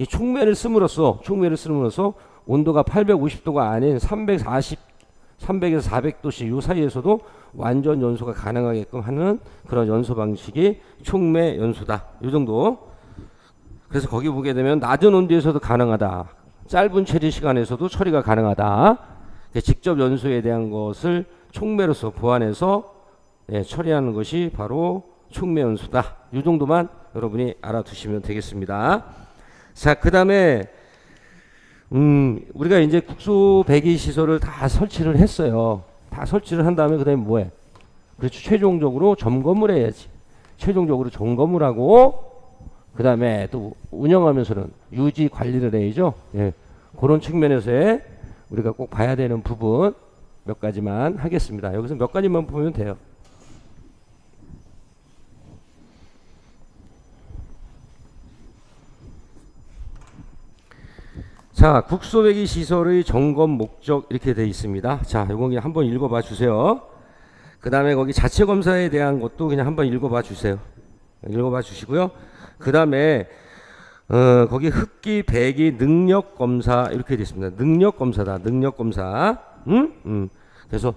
이 촉매를 씀으로써 촉매를 씀으로써 온도가 850도가 아닌 340 300에서 400도씨 요 사이에서도 완전 연소가 가능하게끔 하는 그런 연소 방식이 촉매 연소다. 요 정도. 그래서 거기 보게 되면 낮은 온도에서도 가능하다. 짧은 처리 시간에서도 처리가 가능하다. 직접 연소에 대한 것을 촉매로서 보완해서 예, 처리하는 것이 바로 촉매 연소다. 이 정도만 여러분이 알아두시면 되겠습니다. 자, 그 다음에 음, 우리가 이제 국소 배기 시설을 다 설치를 했어요. 다 설치를 한 다음에 그 다음에 뭐해? 그렇죠. 최종적으로 점검을 해야지. 최종적으로 점검을 하고 그 다음에 또 운영하면서는 유지 관리를 해야죠. 예. 그런 측면에서의 우리가 꼭 봐야 되는 부분 몇 가지만 하겠습니다. 여기서 몇 가지만 보면 돼요. 자, 국소배기 시설의 점검 목적 이렇게 돼 있습니다. 자, 요거 그냥 한번 읽어봐 주세요. 그 다음에 거기 자체 검사에 대한 것도 그냥 한번 읽어봐 주세요. 읽어봐 주시고요. 그 다음에 어, 거기 흡기, 배기, 능력 검사 이렇게 돼 있습니다. 능력 검사다. 능력 검사. 음? 음. 그래서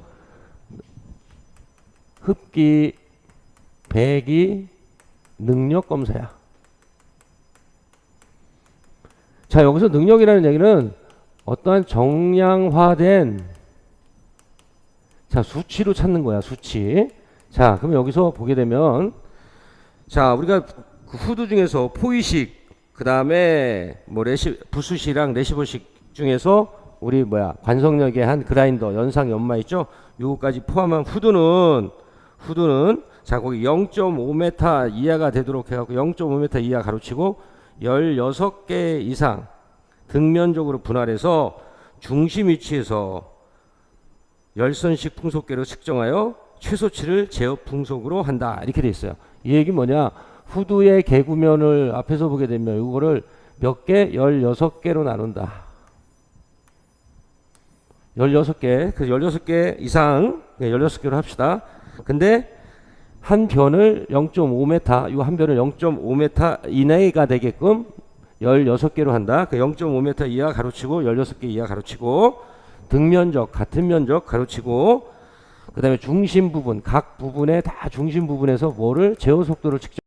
흡기, 배기, 능력 검사야. 자, 여기서 능력이라는 얘기는 어떠한 정량화된 자, 수치로 찾는 거야, 수치. 자, 그럼 여기서 보게 되면 자, 우리가 그 후드 중에서 포이식 그 다음에 뭐 레시 부수시랑 레시버식 중에서 우리 뭐야 관성력의 한 그라인더 연상 연마 있죠? 요거까지 포함한 후드는 후드는 자 거기 0.5m 이하가 되도록 해갖고 0.5m 이하 가로치고 16개 이상 등면적으로 분할해서 중심 위치에서 열선식 풍속계로 측정하여 최소치를 제어 풍속으로 한다 이렇게 돼 있어요. 이 얘기 뭐냐? 후드의 개구면을 앞에서 보게 되면 이거를 몇 개? 16개로 나눈다. 16개. 그 16개 이상, 16개로 합시다. 근데 한 변을 0.5m, 이 한 변을 0.5m 이내가 되게끔 16개로 한다. 그 0.5m 이하 가로치고 16개 이하 가로치고 등면적, 같은 면적 가로치고 그 다음에 중심 부분, 각 부분에 다 중심 부분에서 뭐를 제어 속도를 측정